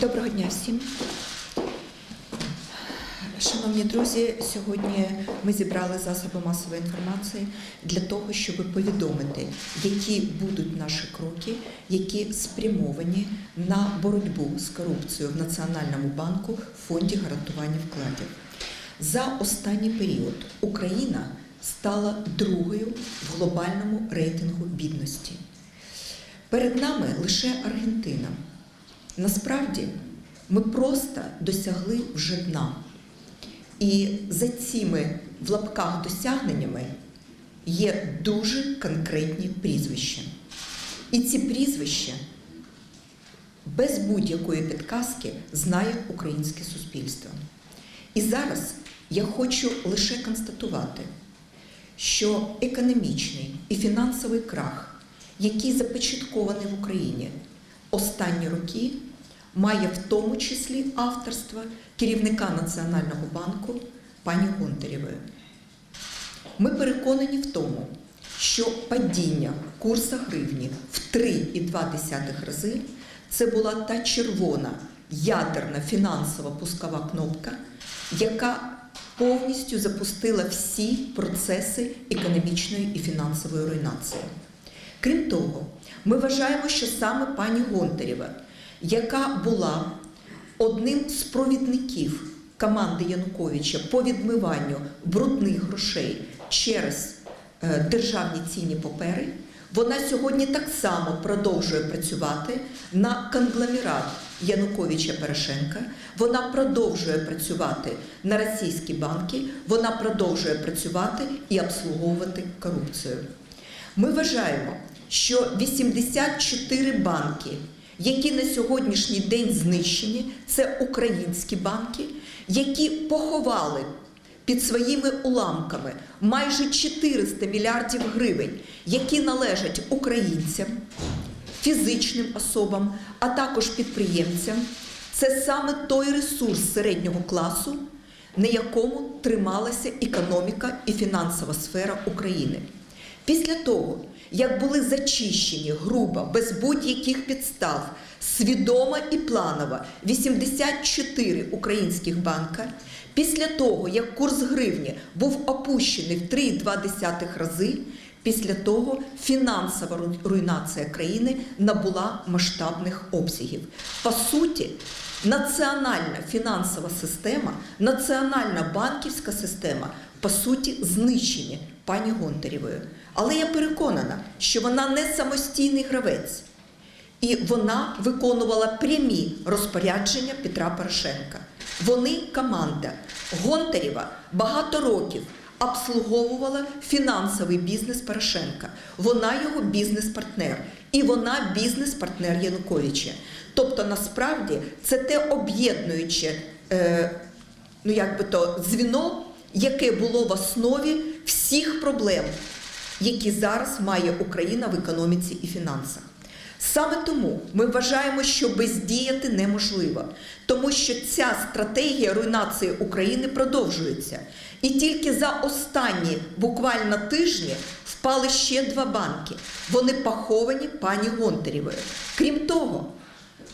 Доброго дня всім. Шановні друзі, сьогодні ми зібрали засоби масової інформації для того, щоб повідомити, які будуть наші кроки, які спрямовані на боротьбу з корупцією в Національному банку фонді гарантування вкладів. За останній період Україна стала другою в глобальному рейтингу бідності. Перед нами лише Аргентина. Насправді ми просто досягли вже дна. І за цими в лапках досягненнями є дуже конкретні прізвища. І ці прізвища без будь-якої підказки знає українське суспільство. І зараз я хочу лише констатувати, що економічний і фінансовий крах, який започаткований в Україні останні роки, має в тому числі авторство керівника Національного банку пані Гонтарєвої. Ми переконані в тому, що падіння курсу гривні в 3,2 рази це була та червона ядерна фінансова пускова кнопка, яка повністю запустила всі процеси економічної і фінансової руйнації. Крім того, ми вважаємо, що саме пані Гонтарєва, яка була одним з провідників команди Януковича по відмиванню брудних грошей через е, державні цінні папери, вона сьогодні так само продовжує працювати на конгломерат Януковича Порошенка. Вона продовжує працювати на російські банки, вона продовжує працювати і обслуговувати корупцію. Ми вважаємо, що 84 банки, які на сьогоднішній день знищені, це українські банки, які поховали під своїми уламками майже 400 мільярдів гривень, які належать українцям, фізичним особам, а також підприємцям. Це саме той ресурс середнього класу, на якому трималася економіка і фінансова сфера України. Після того, як були зачищені грубо, без будь-яких підстав, свідомо і планово 84 українських банка, після того, як курс гривні був опущений в 3,2 рази, після того фінансова руйнація країни набула масштабних обсягів. По суті, національна фінансова система, національна банківська система по суті знищені пані Гонтарєвою. Але я переконана, що вона не самостійний гравець. І вона виконувала прямі розпорядження Петра Порошенка. Вони команда. Гонтарєва багато років обслуговувала фінансовий бізнес Порошенка. Вона його бізнес-партнер. І вона бізнес-партнер Януковича. Тобто, насправді, це те об'єднуюче е, ну, як би то, дзвіно, яке було в основі всіх проблем, які зараз має Україна в економіці і фінансах. Саме тому ми вважаємо, що бездіяти неможливо, тому що ця стратегія руйнації України продовжується. І тільки за останні буквально тижні впали ще два банки. Вони поховані пані Гонтарєвою. Крім того,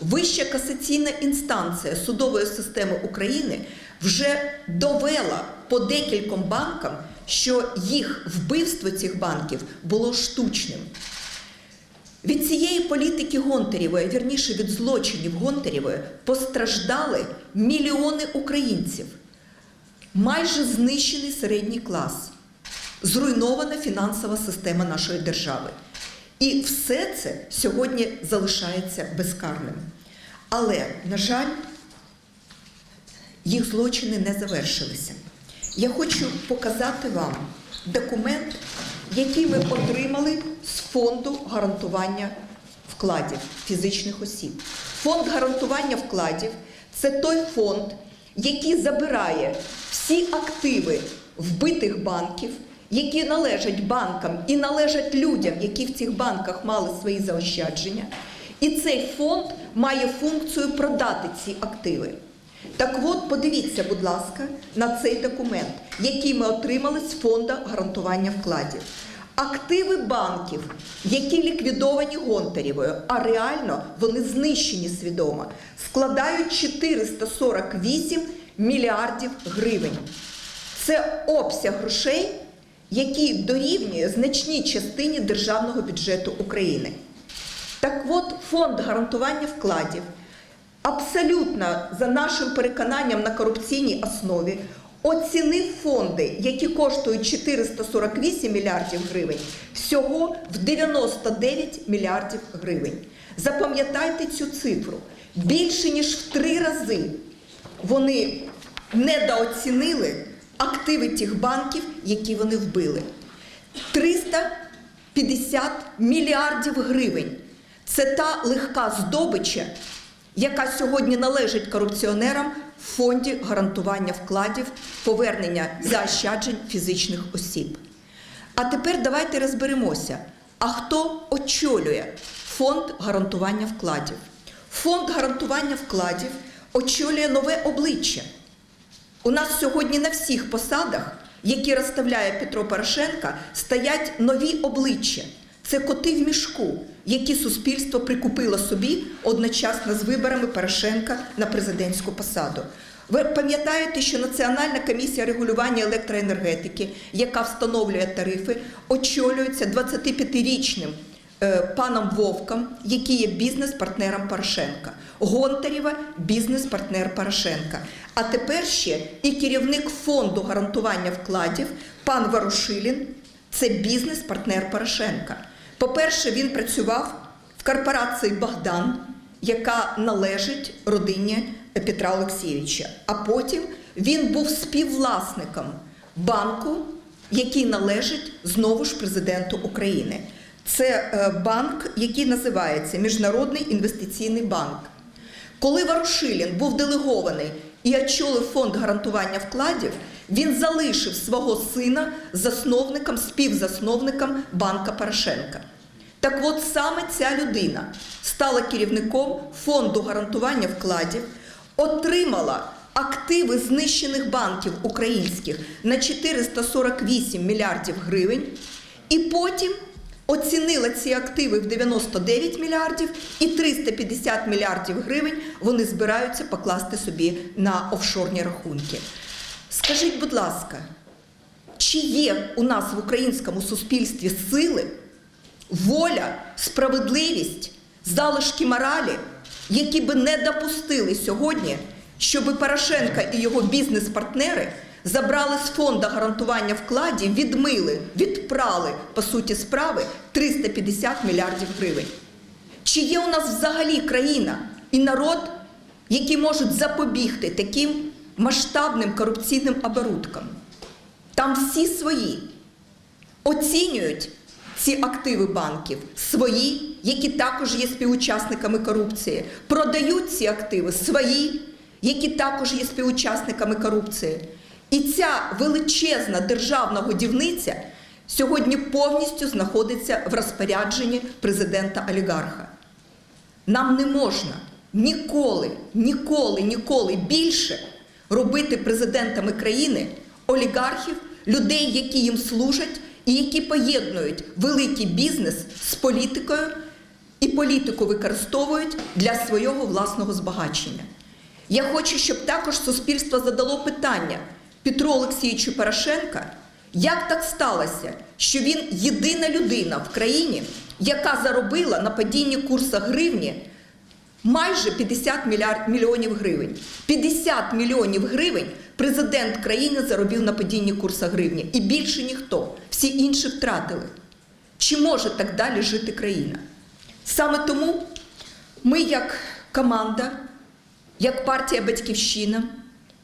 Вища касаційна інстанція судової системи України вже довела по декільком банкам, що їх вбивство цих банків було штучним. Від цієї політики Гонтарєвої, вірніше від злочинів Гонтарєвої, постраждали мільйони українців, майже знищений середній клас, зруйнована фінансова система нашої держави. І все це сьогодні залишається безкарним. Але, на жаль, їх злочини не завершилися. Я хочу показати вам документ, який ми отримали з фонду гарантування вкладів фізичних осіб. Фонд гарантування вкладів це той фонд, який забирає всі активи вбитих банків, які належать банкам і належать людям, які в цих банках мали свої заощадження. І цей фонд має функцію продати ці активи. Так от, подивіться, будь ласка, на цей документ, який ми отримали з фонду гарантування вкладів. Активи банків, які ліквідовані Гонтарєвою, а реально вони знищені свідомо, складають 448 мільярдів гривень. Це обсяг грошей, який дорівнює значній частині державного бюджету України. Так от, фонд гарантування вкладів абсолютно за нашим переконанням на корупційній основі оцінив фонди, які коштують 448 мільярдів гривень, всього в 99 мільярдів гривень. Запам'ятайте цю цифру. Більше ніж в три рази вони недооцінили активи тих банків, які вони вбили. 350 мільярдів гривень. Це та легка здобича, яка сьогодні належить корупціонерам в фонді гарантування вкладів, повернення заощаджень фізичних осіб. А тепер давайте розберемося, а хто очолює фонд гарантування вкладів? Фонд гарантування вкладів очолює нове обличчя. У нас сьогодні на всіх посадах, які розставляє Петро Порошенка, стоять нові обличчя. Це коти в мішку, які суспільство прикупило собі одночасно з виборами Порошенка на президентську посаду. Ви пам'ятаєте, що Національна комісія регулювання електроенергетики, яка встановлює тарифи, очолюється 25-річним е, паном Вовком, який є бізнес-партнером Порошенка. Гонтарєва бізнес-партнер Порошенка. А тепер ще і керівник фонду гарантування вкладів пан Варушилін це бізнес-партнер Порошенка. По-перше, він працював в корпорації Богдан, яка належить родині Петра Олексійовича. А потім він був співвласником банку, який належить знову ж президенту України. Це е, банк, який називається Міжнародний інвестиційний банк. Коли Варушилін був делегований і очолив фонд гарантування вкладів, він залишив свого сина засновником, співзасновником банка Порошенка. Так от саме ця людина стала керівником фонду гарантування вкладів, отримала активи знищених банків українських на 448 мільярдів гривень, і потім оцінила ці активи в 99 мільярдів і 350 мільярдів гривень вони збираються покласти собі на офшорні рахунки. Скажіть, будь ласка, чи є у нас в українському суспільстві сили, воля, справедливість, залишки моралі, які би не допустили сьогодні, щоб Порошенка і його бізнес-партнери забрали з фонду гарантування вкладів, відмили, відпрали по суті справи 350 мільярдів гривень? Чи є у нас взагалі країна і народ, які можуть запобігти таким масштабним корупційним оборудкам? Там всі свої оцінюють ці активи банків, свої, які також є співучасниками корупції, продають ці активи свої, які також є співучасниками корупції. І ця величезна державна годівниця сьогодні повністю знаходиться в розпорядженні президента олігарха. Нам не можна ніколи, ніколи, ніколи більше робити президентами країни олігархів, людей, які їм служать і які поєднують великий бізнес з політикою і політику використовують для свого власного збагачення. Я хочу, щоб також суспільство задало питання Петру Олексійовичу Порошенка, як так сталося, що він єдина людина в країні, яка заробила на падінні курсу гривні майже 50 мільярд мільйонів гривень. 50 мільйонів гривень президент країни заробив на падінні курсу гривні. І більше ніхто. Всі інші втратили. Чи може так далі жити країна? Саме тому ми, як команда, як партія Батьківщина,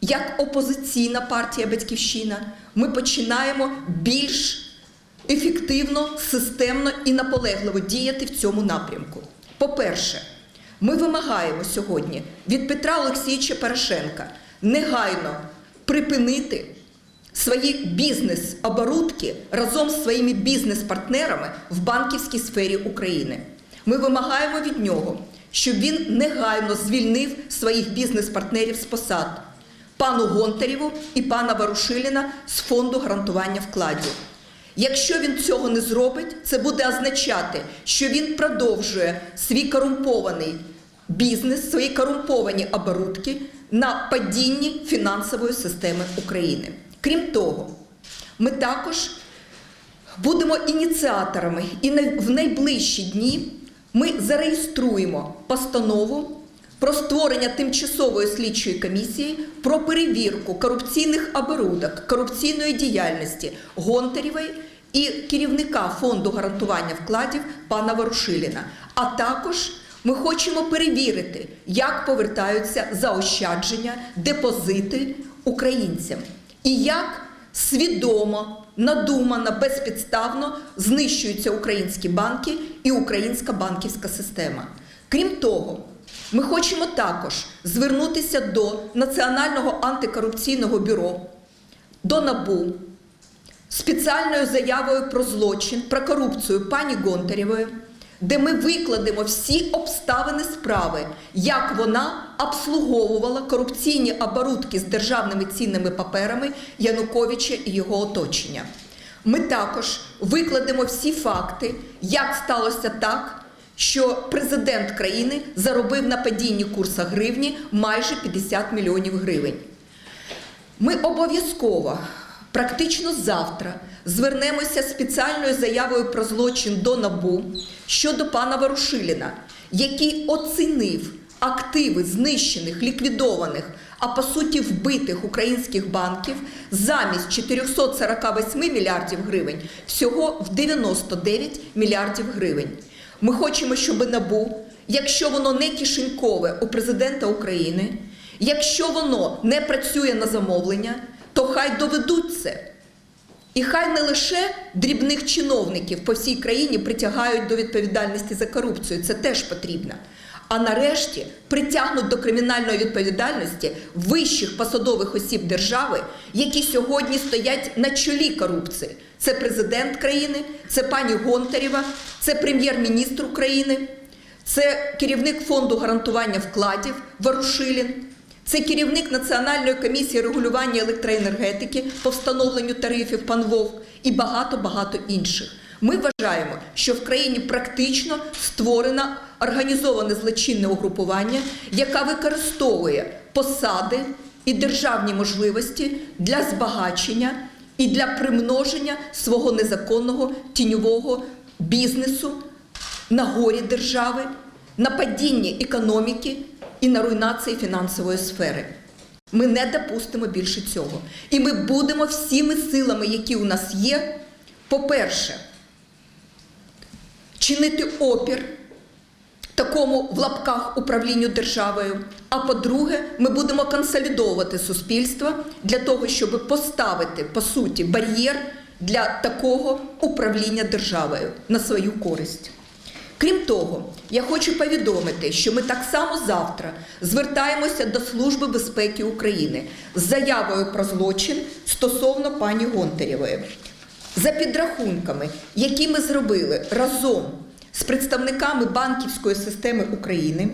як опозиційна партія Батьківщина, ми починаємо більш ефективно, системно і наполегливо діяти в цьому напрямку. По-перше, ми вимагаємо сьогодні від Петра Олексійовича Порошенка негайно припинити свої бізнес-оборудки разом з своїми бізнес-партнерами в банківській сфері України. Ми вимагаємо від нього, щоб він негайно звільнив своїх бізнес-партнерів з посад пану Гонтарєву і пана Варушиліна з фонду гарантування вкладів. Якщо він цього не зробить, це буде означати, що він продовжує свій корумпований бізнес, свої корумповані оборудки на падінні фінансової системи України. Крім того, ми також будемо ініціаторами, і в найближчі дні ми зареєструємо постанову про створення тимчасової слідчої комісії про перевірку корупційних оборудок, корупційної діяльності Гонтарєвої і керівника фонду гарантування вкладів пана Ворушиліна. А також ми хочемо перевірити, як повертаються заощадження, депозити українцям і як свідомо, надумано, безпідставно знищуються українські банки і українська банківська система. Крім того, ми хочемо також звернутися до Національного антикорупційного бюро, до НАБУ спеціальною заявою про злочин, про корупцію пані Гонтарєвої, де ми викладемо всі обставини справи, як вона обслуговувала корупційні оборудки з державними цінними паперами Януковича і його оточення. Ми також викладемо всі факти, як сталося так, що президент країни заробив на падінні курсу гривні майже 50 мільйонів гривень. Ми обов'язково, практично завтра, звернемося з спеціальною заявою про злочин до НАБУ щодо пана Ворушиліна, який оцінив активи знищених, ліквідованих, а по суті вбитих українських банків замість 448 мільярдів гривень всього в 99 мільярдів гривень. Ми хочемо, щоб НАБУ, якщо воно не кишенькове у президента України, Якщо воно не працює на замовлення, то хай доведуть це. І хай не лише дрібних чиновників по всій країні притягають до відповідальності за корупцію, це теж потрібно. А нарешті притягнуть до кримінальної відповідальності вищих посадових осіб держави, які сьогодні стоять на чолі корупції. Це президент країни, це пані Гонтарєва, це прем'єр-міністр України, це керівник фонду гарантування вкладів Ворушилін. Це керівник Національної комісії регулювання електроенергетики по встановленню тарифів пан Вовк і багато-багато інших. Ми вважаємо, що в країні практично створено організоване злочинне угрупування, яке використовує посади і державні можливості для збагачення і для примноження свого незаконного тіньового бізнесу на горі держави, на падінні економіки і на руйнації фінансової сфери. Ми не допустимо більше цього. І ми будемо всіми силами, які у нас є, по-перше, чинити опір такому в лапках управлінню державою. А по-друге, ми будемо консолідовувати суспільство для того, щоб поставити по суті бар'єр для такого управління державою на свою користь. Крім того, я хочу повідомити, що ми так само завтра звертаємося до Служби безпеки України з заявою про злочин стосовно пані Гонтарєвої. За підрахунками, які ми зробили разом з представниками банківської системи України,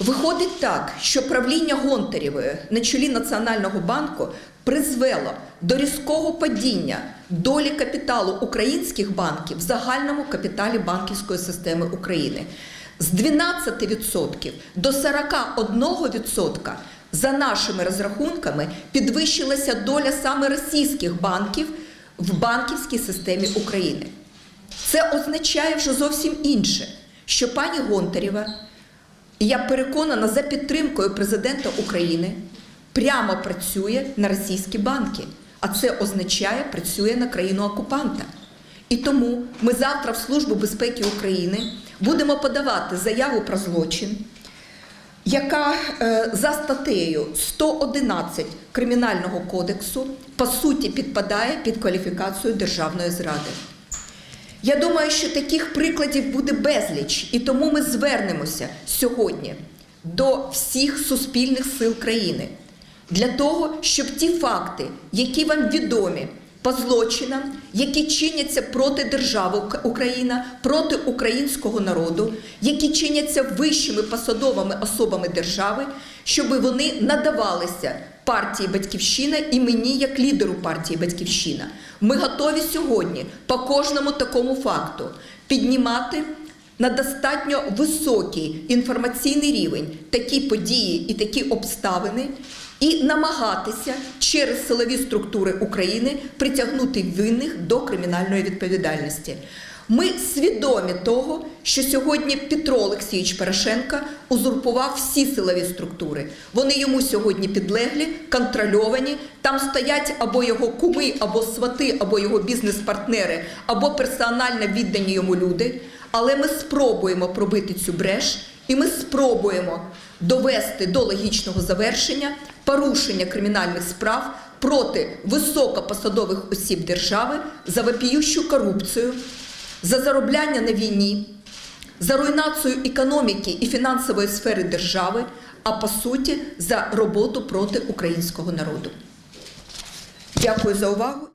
Виходить так, що правління Гонтарєвої на чолі Національного банку призвело до різкого падіння долі капіталу українських банків в загальному капіталі банківської системи України з 12% до 41% за нашими розрахунками підвищилася доля саме російських банків в банківській системі України. Це означає вже зовсім інше, що пані Гонтарєва я переконана за підтримкою президента України прямо працює на російські банки, а це означає працює на країну окупанта. І тому ми завтра в Службу безпеки України будемо подавати заяву про злочин, яка е, за статтею 111 Кримінального кодексу по суті підпадає під кваліфікацію державної зради. Я думаю, що таких прикладів буде безліч, і тому ми звернемося сьогодні до всіх суспільних сил країни для того, щоб ті факти, які вам відомі по злочинам, які чиняться проти держави Україна, проти українського народу, які чиняться вищими посадовими особами держави, щоб вони надавалися партії Батьківщина і мені як лідеру партії Батьківщина. Ми готові сьогодні по кожному такому факту піднімати на достатньо високий інформаційний рівень такі події і такі обставини, і намагатися через силові структури України притягнути винних до кримінальної відповідальності. Ми свідомі того, що сьогодні Петро Олексійович Порошенко узурпував всі силові структури. Вони йому сьогодні підлеглі, контрольовані. Там стоять або його куми, або свати, або його бізнес-партнери, або персонально віддані йому люди. Але ми спробуємо пробити цю бреш, і ми спробуємо довести до логічного завершення порушення кримінальних справ проти високопосадових осіб держави за вопіющу корупцію, за заробляння на війні, за руйнацію економіки і фінансової сфери держави, а по суті за роботу проти українського народу. Дякую за увагу.